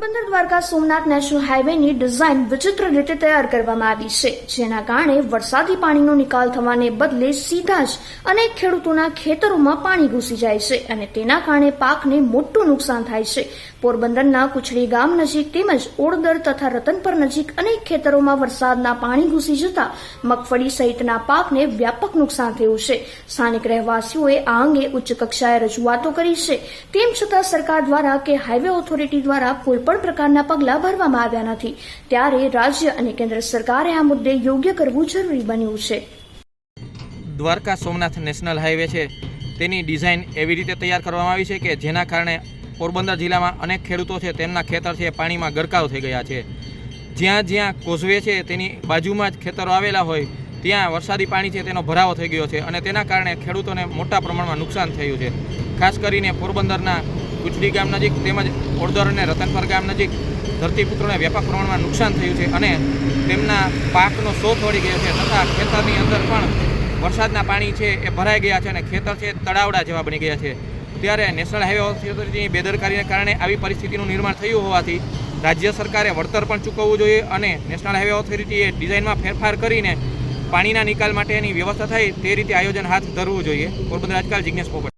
Porbandar Dwarka Somnath national હાઈવેની design વિચિત્ર રીતે તૈયાર કરવામાં આવી છે, જેના કારણે વરસાદી પાણીનો નિકાલ થવાને બદલે સીધા જ અનેક ખેડૂતોના ખેતરોમાં પાણી ઘૂસી જાય છે અને તેના કારણે પાકને મોટું નુકસાન થાય છે. પોરબંદરના કુછડી ગામ નજીક તેમજ ઓળદર તથા રતનપર નજીક અનેક ખેતરોમાં વરસાદના પાણી ઘૂસી જતા મગફળી સહિતના પાકને વ્યાપક નુકસાન થયું છે. સ્થાનિક રહેવાસીઓએ આ અંગે ઉચ્ચ કક્ષાએ રજૂઆતો કરી છે. તેમ છતાં સરકાર દ્વારા કે હાઈવે ઓથોરિટી દ્વારા કોઈપણ પ્રકારના પગલાં ભરવામાં આવ્યા નથી. ત્યારે રાજ્ય અને કેન્દ્ર સરકારે આ મુદ્દે યોગ્ય કરવું જરૂરી બન્યું છે. દ્વારકા સોમનાથ નેશનલ હાઈવે છે. તેની ડિઝાઇન એવી રીતે તૈયાર કરવામાં આવી છે કે જેના કારણે પોરબંદર જિલ્લામાં અનેક ખેડૂતો છે, તેમના ખેતર છે, પાણીમાં ગરકાવ થઈ ગયા છે. જ્યાં જ્યાં કોઝવે છે, તેની બાજુમાં જ ખેતરો આવેલા હોય, ત્યાં વરસાદી પાણી છે, તેનો ભરાવો થઈ ગયો છે અને તેના કારણે ખેડૂતોને મોટા પ્રમાણમાં નુકસાન થયું છે. ખાસ કરીને પોરબંદરના કુચડી ગામ નજીક તેમજ ઓડદર અને રતનપર ગામ નજીક ધરતીપુત્રોને વ્યાપક પ્રમાણમાં નુકસાન થયું છે અને તેમના પાકનો શોધ વળી ગયો છે તથા ખેતરની અંદર પણ વરસાદના પાણી છે એ ભરાઈ ગયા છે અને ખેતર છે તળાવડા જેવા બની ગયા છે. ત્યારે નેશનલ હાઈવે ઓથોરિટીની બેદરકારીને કારણે આવી પરિસ્થિતિનું નિર્માણ થયું હોવાથી રાજ્ય સરકારે વળતર પણ ચૂકવવું જોઈએ અને નેશનલ હાઈવે ઓથોરિટીએ ડિઝાઇનમાં ફેરફાર કરીને પાણીના નિકાલ માટેની વ્યવસ્થા થાય તે રીતે આયોજન હાથ ધરવું જોઈએ. પોરબંદર આજકાલ જિજ્ઞેશ પોપટ.